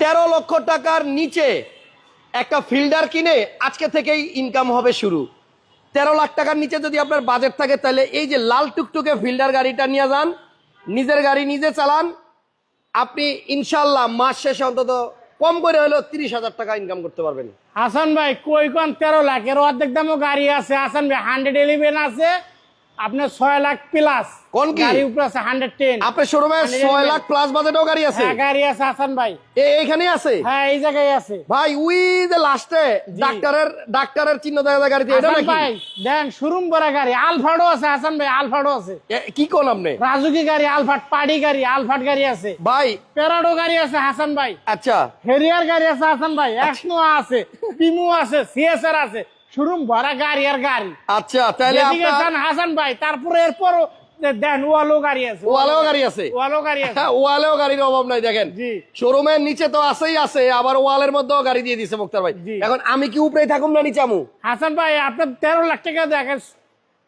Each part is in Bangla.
তেরো লক্ষ টাকার নিচে একটা ফিল্ডার কিনে আজকে থেকেই ইনকাম হবে শুরু। তেরো লাখ টাকার নিচে যদি আপনার বাজেট থাকে, তাহলে এই যে লাল টুকটুকে ফিল্ডার গাড়িটা নিয়ে যান, নিজের গাড়ি নিজে চালান, আপনি ইনশাল্লাহ মাস শেষে অন্তত কম করে হলেও তিরিশ হাজার টাকা ইনকাম করতে পারবেন। হাসান ভাই, কই কোন তেরো লাখ এর অর্ধেক দামও গাড়ি আছে। হাসান ভাই হান্ড্রেড ইলেভেন আছে। আপনার ছয় লাখ প্লাস কোন কি? গাড়ি উপরে আছে হান্ড্রেড টেন আপনার শোরুমে ছয় লাখ প্লাস বাজেটও গাড়ি আছে? হ্যাঁ গাড়ি আছে হাসান ভাই। এইখানে আছে? হ্যাঁ এই জায়গায় আছে। ভাই উই যে লাস্টে ডাক্তারের ডাক্তারের চিহ্ন দেখা যায় গাড়িতে এটা নাকি? ভাই দেন শোরুম করা গাড়ি আলফাডো আছে হাসান ভাই আলফাডো আছে। কি কোন আপনি? রাজুকি গাড়ি আলফাট পাডি গাড়ি আলফাট গাড়ি আছে। ভাই। প্যারাডো গাড়ি আছে হাসান ভাই। আচ্ছা। হেরিয়ার গাড়ি আছে হাসান ভাই এক্সনো আছে পিমু আছে সিএসআর আছে। শোরুম ভরা গাড়ি আর গাড়ি। আচ্ছা তাহলে আপনার হাসান ভাই তারপরে এরপর দেন ওয়ালো গাড়ি আছে। ওয়ালেও গাড়ি আছে? ওয়ালো গাড়ি আছে। হ্যাঁ ওয়ালেও গাড়ির অভাব নাই দেখেন। শোরুমের নিচে তো আছেই আছে আবার ওয়ালের মধ্যেও গাড়ি দিয়ে দিছে মুক্তার ভাই। এখন আমি কি উপরেই থাকুম না নিচে আমু? হাসান ভাই আপনার তেরো লাখ টাকা দেখেন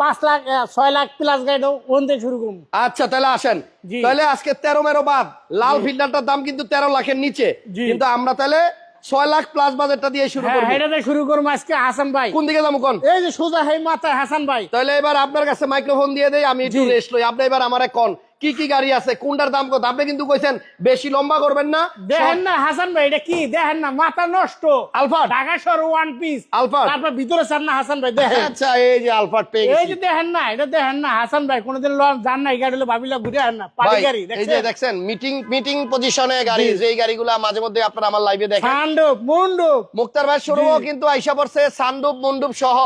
পাঁচ লাখ ছয় লাখ প্লাস গাড়ি ওন থেকে শুরু করুন। আচ্ছা তাহলে আসেন। তাহলে আজকে তেরো মেরো বাদ। লাল ফিল্টারটার দাম কিন্তু তেরো লাখের নিচে। কিন্তু আমরা তাহলে ছয় লাখ প্লাস বাজেটটা দিয়ে শুরু হ্যাঁ করব। এটাতে শুরু করব আজকে হাসান ভাই। কোন দিকে যাব কোন? এই যে সোজা হেই মাথায় হাসান ভাই। তাহলে এবার আপনার কাছে মাইক্রোফোন দিয়ে দেই আমি একটু। রেস্ট লই। আপনি এবার আমার কোন। কি কি গাড়ি আছে? কোনটার দাম কত? আপনি কিন্তু কইছেন বেশি লম্বা করবেন না। দেখেন না হাসান ভাই এটা কি? দেখেন না মাথা নষ্ট। আলফাট? ঢাকা শহর ওয়ান পিস আলফাট? তারপর ভিতরে চান না হাসান ভাই দেখেন। আচ্ছা এই যে আলফাট পেয়ে এই যে দেখেন না এটা দেখেন না হাসান ভাই কোনোদিন লন যান না এই গাড়ি হলে ভাবিলা ঘুরে আন না। পাড়ি গাড়ি এই যে দেখছেন? দেখছেন মিটিং মিটিং পজিশনে গাড়ি। যেই গাড়িগুলা মাঝে মধ্যে আপনারা আমার লাইভে দেখেন। সান্ডুপ মুন্ডুপ। মুক্তার ভাই শোরুমও। কিন্তু আইসা পড়ছে সান্ডুপ মন্ডুপ সহ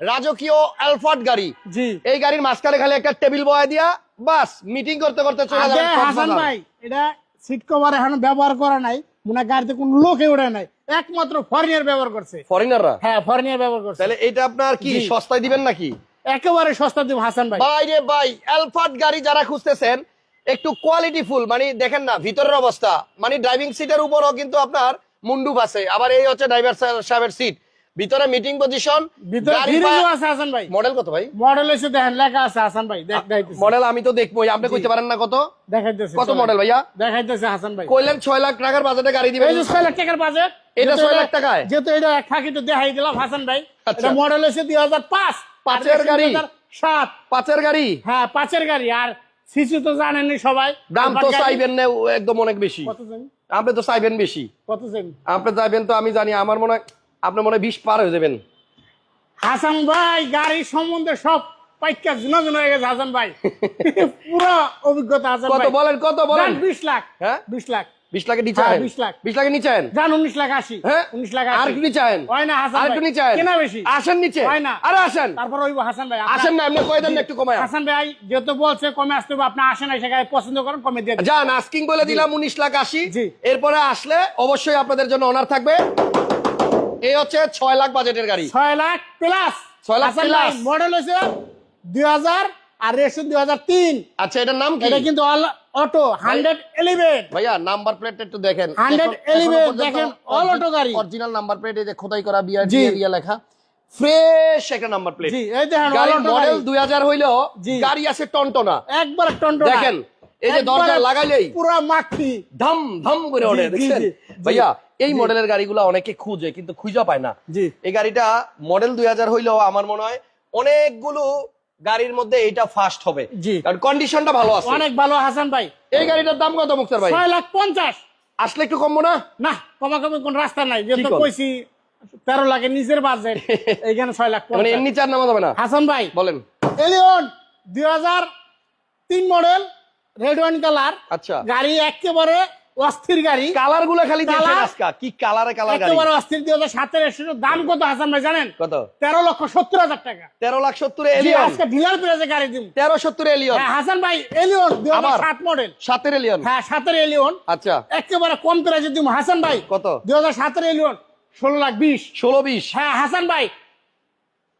রাজকীয় আলফাট গাড়ি। জি। এই গাড়ির মাঝখানে খালি একটা টেবিল বয়া দিয়া বাস মিটিং করতে করতে চলে যাবেন হাসান ভাই এটা সিট কভার এখনও ব্যবহার করা নাই মনে গাড়িতে কোন লোকে ওঠে নাই। একমাত্র ফরেনিয়ার ব্যবহার করছে। ফরেনাররা হ্যাঁ ফরেনিয়ার ব্যবহার করছে। তাহলে এটা আপনার কি সস্তায় দিবেন নাকি? একেবারে সস্তা দিব হাসান ভাই। বাইরে ভাই অ্যালফাট গাড়ি যারা খুঁজতেছেন একটু কোয়ালিটি ফুল মানে দেখেন না ভিতরের অবস্থা। মানে ড্রাইভিং সিটের উপরও কিন্তু আপনার মুন্ডুপ আছে আবার এই হচ্ছে ড্রাইভার সাহেবের সিট ভিতরে মিটিং পজিশন ভাই। মডেল কত ভাই? মডেল এসে দেখেন লেখা আছে হাসান ভাই। মডেল আমি তো দেখবোই আপনি কইতে পারেন না কত? দেখাইতেছে কত মডেল ভাইয়া? দেখাইতেছে হাসান ভাই। কইলেন ছয় লাখ টাকার বাজেটে গাড়ি দিবেন। এই যে ছয় লাখ টাকার বাজেট এটা ছয় লাখ টাকায়? যেহেতু এটা এক ফাঁকি তো দেখাই দিলাম হাসান ভাই। আচ্ছা। এটা মডেল হচ্ছে দুই হাজার পাঁচ পাঁচের গাড়ি? সাত। পাঁচের গাড়ি? হ্যাঁ পাঁচের গাড়ি। আর সিসি তো জানেনই সবাই দাম তো চাইবেন না একদম অনেক বেশি। কত আপনি তো চাইবেন বেশি। কত চাই আপনি চাইবেন তো আমি জানি আমার মনে হয় আপনি মনে বিশ পার হয়ে যাবেন। হাসান ভাই গাড়ির সম্বন্ধে সব পাইকা জুনা জুনা হয়ে গেছে হাসান ভাই। পুরো অভিজ্ঞতা হাসান কত বলেন কত বলেন? বিশ লাখ হ্যাঁ? বিশ লাখ। বিশ লাখের নিচে হ্যাঁ, 20 লাখ। লাখের নিচে লাখ হ্যাঁ? লাখ আর নিচে। হয় না হাসান আর ভাই। নিচে আহেন। কেনা বেশি। আসেন নিচে। হয় না। আরে আসেন। তারপর হাসান ভাই। আপনার- আসেন না এমনি কয়ে দেন একটু কমায়। হাসান ভাই যেহেতু বলছে কমে আসতে হবে আপনি আসেন এসে গাড়ি পছন্দ করেন কমে দিয়ে যান আস্কিং বলে দিলাম উনিশ লাখ আশি। জি। এরপরে আসলে অবশ্যই আপনাদের জন্য অনার থাকবে। এই হচ্ছে ছয় লাখ বাজেটের গাড়ি ছয় লাখ প্লাস ছয় লাখ plus। মডেল হয়েছে দুই হাজার আর রেশন দুই হাজার তিন আচ্ছা এটার নাম কি এটা কিন্তু অটো হান্ড্রেড এলিভেন ভাইয়া নাম্বার প্লেট একটু দেখেন 111 দেখেন, all auto গাড়ি। অরিজিনাল নাম্বার প্লেট এই যে খোদাই করা বিআর। দিয়ে লেখা ফ্রেশ একটা নাম্বার প্লেট জি এই দেখেন গাড়ির মডেল গাড়ি। দুই হাজার হইলেও জি। গাড়ি আছে টনটনা একবার টন্টো দেখেন, এই যে দরজা লাগাইলেই পুরো মাটি ধাম ধাম করে ওঠে দেখছেন। ভাইয়া এই মডেলের গাড়িগুলো অনেকে খুঁজে কিন্তু খুঁজা পায় না। এই গাড়িটা মডেল দুই হাজার হইলেও আমার মনে হয় অনেকগুলো গাড়ির মধ্যে এইটা ফাস্ট হবে। কারণ কন্ডিশনটা ভালো আছে। অনেক ভালো হাসান ভাই। এই গাড়িটার দাম কত মুক্তার ভাই? ছয় লাখ পঞ্চাশ। আসলে একটু কমবো না? না কমাকমি কোন রাস্তা নাই। যেহেতু কইছি তেরো লাখের নিজের বাজেট এইখানে ছয় লাখ মানে। এমনি চার নামা যাবে না? হাসান ভাই বলেন। এলিয়ন দুই হাজার তিন মডেল রেড ওয়াইন কালার আচ্ছা। গাড়ি একেবারে অস্থির গাড়ি। কালার? গুলো খালি কি কালারে কালার গাড়ি? একেবারে অস্থির দুই হাজার সাতের একশো দাম কত হাসান ভাই জানেন? কত? তেরো লক্ষ সত্তর হাজার টাকা। তেরো লাখ সত্তর এলিয়ন। আজকে ডিলার প্রাইসে গাড়ি দিব। তেরো সত্তর এলিয়ন। হ্যাঁ হাসান ভাই এলিয়ন দুই হাজার সাত মডেল সাতের এলিয়ন? হ্যাঁ সাতের এলিয়ন। আচ্ছা। একেবারে কম প্রাইসে দিব। হাসান ভাই কত? দুই হাজার সাতের এলিয়ন ষোলো লাখ বিশ। ষোলো বিশ। হ্যাঁ হাসান ভাই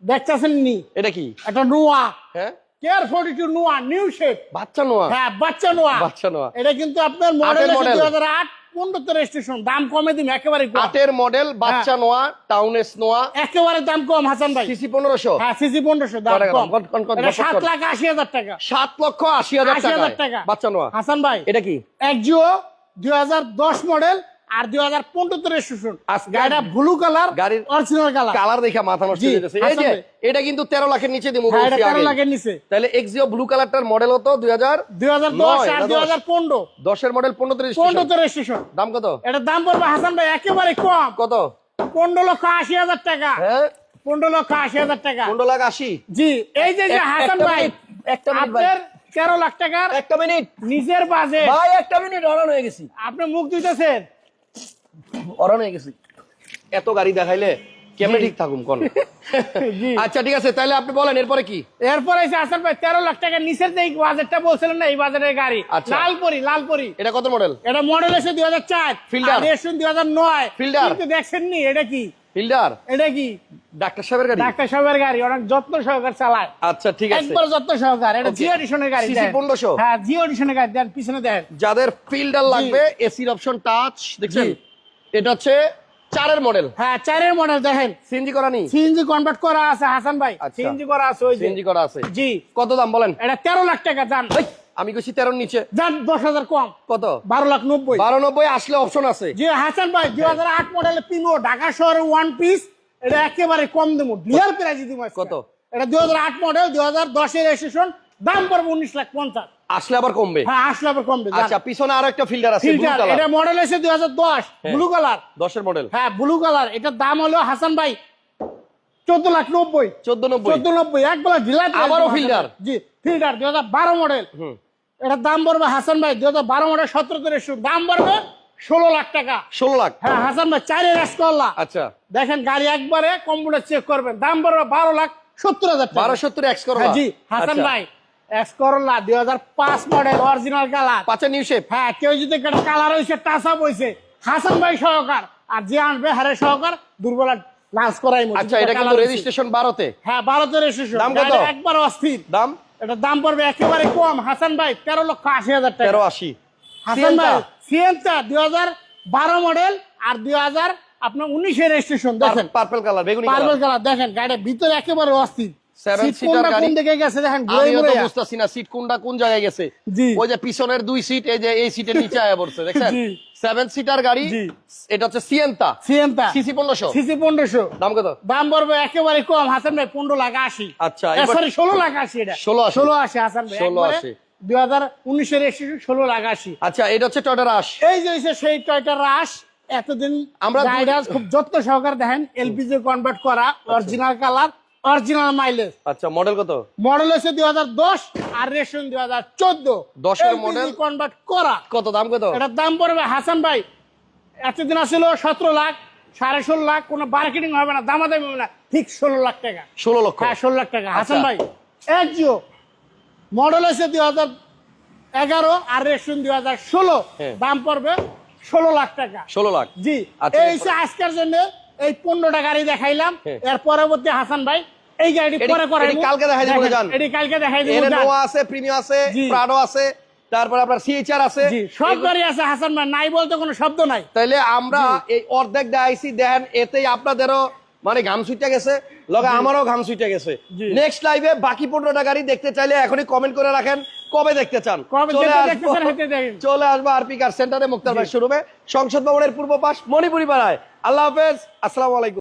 দেখতেছেন নি এটা কি? একটা নোয়া। হ্যাঁ? Care forty two Noah new shape বাচ্চা নোয়া। হ্যাঁ বাচ্চা নোয়া। বাচ্চা নোয়া। এটা কিন্তু আপনার মডেল। দুই হাজার আট পনেরো রেজিস্ট্রেশন দাম কমে দিন একেবারে কম। আটের মডেল বাচ্চা নোয়া টাউনেস নোয়া। একেবারে দাম কম হাসান ভাই। সিসি পনেরোশো। হ্যাঁ সিসি দাম কম। এটা লাখ আশি হাজার টাকা। সাত লক্ষ আশি হাজার আশি হাজার টাকা। বাচ্চা নোয়া। হাসান ভাই এটা কি? একজিও দুই হাজার দশ মডেল আর দুই হাজার পনেরোতে রেজিস্ট্রেশন গাড়িটা ব্লু কালার গাড়ির অরিজিনাল কালার কালার দেখে মাথা নষ্ট হয়ে যেতেছে এই যে এটা কিন্তু তেরো লাখের নিচে দিব হ্যাঁ এটা বলছি তেরো লাখের নিচে। তাহলে এক্সিও ব্লু কালারটার মডেল হতো দুই হাজার দুই হাজার দশ আর দুই হাজার পনেরো। দশের মডেল পনেরো ত্রিশ পনেরোতে রেজিস্ট্রেশন দাম কত? এটার দাম পড়বে হাসান ভাই একেবারে কম। কত? পনেরো লক্ষ আশি হাজার টাকা। হ্যাঁ? পনেরো লক্ষ আশি হাজার টাকা। পনেরো লাখ আশি? জি এই যে হাসান একটা ভাই মিনিট, একটা আপনার তেরো লাখ টাকার একটা মিনিট নিজের বাজেট ভাই একটা মিনিট হয়ে গেছি। আপনি মুখ দিতেছেন অরান হয়ে গেছি। এত গাড়ি দেখাইলে কেমনে ঠিক থাকুম কোন? আচ্ছা ঠিক আছে তাহলে আপনি বলেন এরপরে কি? এরপর এসে হাসান ভাই তেরো লাখ টাকার নিচের যে এই বাজেটটা বলছিলেন না এই বাজারের গাড়ি আচ্ছা। লালপরি লালপরি। এটা কত মডেল এটা মডেল এসে দুই হাজার চার। রেশন দুই হাজার নয়। Fielder। কিন্তু দেখছেন নি এটা কি? ফিল্ডার এটা কি? ডাক্তার সাহেবের গাড়ি? ডাক্তার সাহেবের গাড়ি অনেক যত্ন সহকার চালায়। আচ্ছা ঠিক আছে। একবার যত্ন সহকার এটা জিও এডিশনের গাড়ি দেন। 1500 হ্যাঁ জিও এডিশনের গাড়ি দেন পিছনে দেন যাদের ফিল্ডার লাগবে এসির অপশন টাচ দেখছেন। এটা হচ্ছে চারের মডেল হ্যাঁ চারের মডেল দেখেন। সিএনজি করা নি সিএনজি কনভার্ট করা আছে হাসান ভাই। আচ্ছা। সিএনজি করা আছে ওই সিএনজি করা আছে। জি। কত দাম বলেন? এটা তেরো লাখ টাকা যান এই, আমি কইছি তেরোর নিচে। যান দশ হাজার কম। কত? বারো লাখ নব্বই। বারো নব্বই আসলে অপশন আছে। জি হাসান ভাই দুই হাজার আট মডেলের পিমো ঢাকা শহরে ওয়ান পিস এটা একেবারে কম দেবো। ডিয়ার প্রাইজ দিব কত? এটা দুই হাজার আট মডেল দুই হাজার দশের রেজিস্ট্রেশন দাম পড়বে উনিশ লাখ পঞ্চাশ। আসলে আবার কমবে? হ্যাঁ আসলে আবার কমবে আচ্ছা পিছনে আরও একটা আছে ফিল্টার কালার এটা মডেল এসে দুই হাজার দশ ব্লু কালার দশের মডেল হ্যাঁ ব্লু কালার এটার দাম হলো হাসান ভাই চোদ্দ লাখ নব্বই। চোদ্দ নব্বই। চোদ্দ নব্বই ঢিলা আবারও ফিল্টার? জি ফিল্টার দুই হাজার বারো মডেল হুম। এটার দাম পড়বে হাসান ভাই দুই হাজার বারো মডেল সতেরো দাম পড়বে ষোলো লাখ টাকা। ষোলো লাখ। হ্যাঁ হাসান ভাই চারে রাস করলা। আচ্ছা। দেখেন গাড়ি একবারে কম্পিউটার চেক করবেন। দাম পড়বে বারো লাখ সত্তর হাজার টাকা। বারো সত্তর এক্স করো হ্যাঁ, জি হাসান ভাই। এক্স করলা দুই হাজার পাঁচ মডেল অরিজিনাল কালার পাঁচের নিউ শেপ হ্যাঁ কেউ যদি একটা কালার হয়েছে টাচ আপ হয়েছে হাসান ভাই সহকার। আর যে আনবে হারে সহকার দুর্বলা লাঞ্চ করাই আচ্ছা এটা কিন্তু। রেজিস্ট্রেশন হ্যাঁ রেজিস্ট্রেশন দাম কত? একবার অস্থির। দাম? এটা দাম পড়বে একেবারে কম। হাসান ভাই তেরো লক্ষ আশি হাজার টাকা। তেরো আশি। হাসান ভাই সিএনটা দুই হাজার বারো মডেল আর দুই হাজার আপনার উনিশের রেজিস্ট্রেশন দেখেন। পার্পল কালার বেগুনি পার্পল কালার দেখেন গাড়ির ভিতরে একেবারে অস্থির। Seven Seat seater গাড়ি। দিকে গেছে? দেখেন ঘুরে ঘুরে বুঝতেছি না সিট কোনটা কোন জায়গায় গেছে। ওই যে পিছনের দুই সিট এই যে এই সিটের নিচে আয়া পড়ছে দেখছেন? সেভেন সিটার গাড়ি এটা হচ্ছে সিয়েন্তা। সিএনটা সিসি পনেরোশো। সিসি পনেরোশো। দাম কত? দাম পড়বে একেবারে কম হাসান ভাই পনেরো লাখ আশি। আচ্ছা, সরি ষোলো লাখ আশি এটা। 16 ষোলো আশি হাসান ভাই। 16 আশি। দুই হাজার উনিশের ষোলো লাখ আশি। আচ্ছা এটা হচ্ছে টয়টা রাশ এই যে হচ্ছে সেই টয়টা রাশ এতদিন আমরা আমরা খুব যত্ন সহকারে দেখেন এলপিজি কনভার্ট করা অরিজিনাল কালার অরিজিনাল মাইলেজ আচ্ছা মডেল কত? মডেল হচ্ছে দুই হাজার দশ আর রেশন দুই হাজার চোদ্দ। 10 এর model? কনভার্ট করা। কত দাম কত? এটার দাম পড়বে হাসান ভাই এতদিন আসছিল সতেরো লাখ সাড়ে ষোলো লাখ কোনো মার্কেটিং হবে না দামাদামি হবে না ঠিক ষোলো লাখ টাকা। ষোলো লক্ষ। হ্যাঁ ষোলো লাখ টাকা। হাসান আচ্ছা। ভাই এক জিও। মডেল হচ্ছে দুই হাজার এগারো আর রেশন দুই হাজার ষোলো। হ্যাঁ। দাম পড়বে ষোলো লাখ টাকা। ষোলো লাখ। জি। আচ্ছা, এই আজকের জন্য এই পনেরোটা গাড়ি দেখাইলাম। হ্যাঁ। এর পরবর্তী হাসান ভাই এই গাড়িটি পরে করে কালকে দেখাই দিব। এটি কালকে দেখাই দিব নোয়া আছে প্রিমিয়াম আছে প্রাডো আছে তারপর আপনার সিএইচআর আছে। সব গাড়ি আছে হাসান ভাই নাই বলতে কোনো শব্দ নাই। তাইলে আমরা এই অর্ধেক দেখাইছি দেখেন এতেই আপনাদেরও মানে ঘাম ছুটে গেছে লগে আমারও ঘাম ছুটে গেছে। নেক্সট লাইভে বাকি পনেরোটা গাড়ি দেখতে চাইলে এখনই কমেন্ট করে রাখেন। কবে দেখতে চান? চলে আসব। আরপি কার সেন্টারে মুক্তার ভাই শোরুমে। সংসদ ভবনের পূর্ব পাশ মণিপুরি পাড়ায়। আল্লাহ হাফেজ। আসসালাম আলাইকুম।